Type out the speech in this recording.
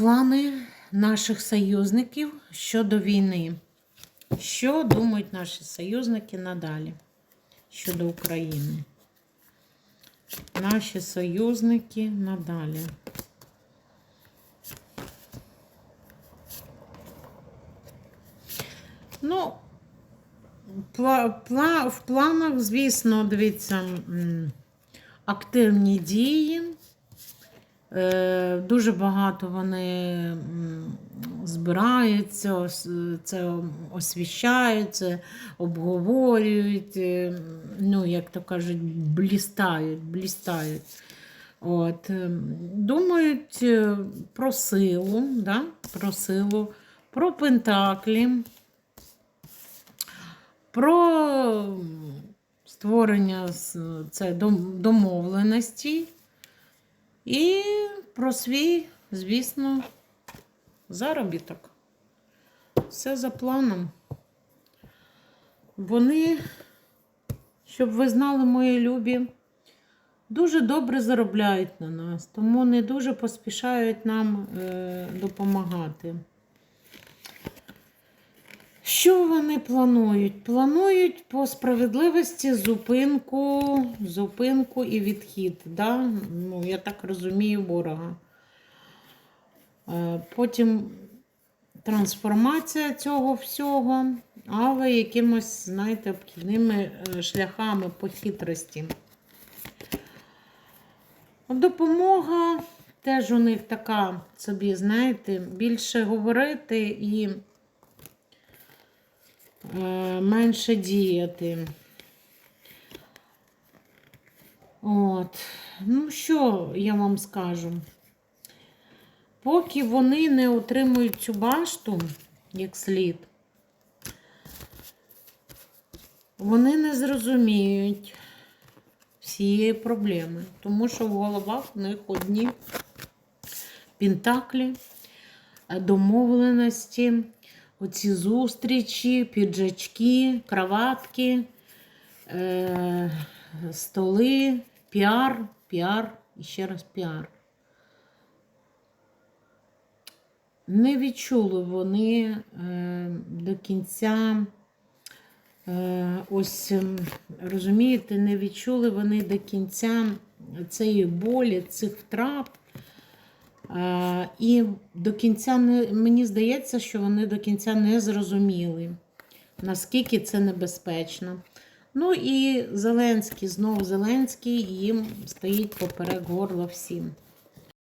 Плани наших союзників щодо війни. Що думають наші союзники надалі щодо України? Наші союзники надалі. Ну, в планах, звісно, дивіться, активні дії. Е, Дуже багато вони збираються, це освіщають, це обговорюють, е, ну, як то кажуть, блістають, блістають. От, е, думають про силу, да? про силу, про пентаклі, про створення це домовленостей. І про свій, звісно, заробіток. Все за планом. Вони, щоб ви знали, мої любі, дуже добре заробляють на нас, тому не дуже поспішають нам е, допомагати. Що вони планують? Планують по справедливості зупинку, зупинку і відхід. Да? Ну, я так розумію, ворога. Е, Потім трансформація цього всього, але якимось, знаєте, обхідними е, шляхами по хитрості. Допомога теж у них така собі, знаєте, більше говорити і менше діяти. От. Ну, що я вам скажу? Поки вони не отримують цю башту, як слід, вони не зрозуміють всієї проблеми, тому що в головах у них одні пентаклі, е, домовленості, оці зустрічі, піджачки, кроватки, е, столи, піар, піар і ще раз піар. Не відчули вони е, до кінця. Е, Ось, ем, розумієте, не відчули вони до кінця цієї болі, цих втрат. Е, І до кінця не, мені здається, що вони до кінця не зрозуміли, наскільки це небезпечно. Ну і Зеленський, знову Зеленський їм стоїть поперек горла всім.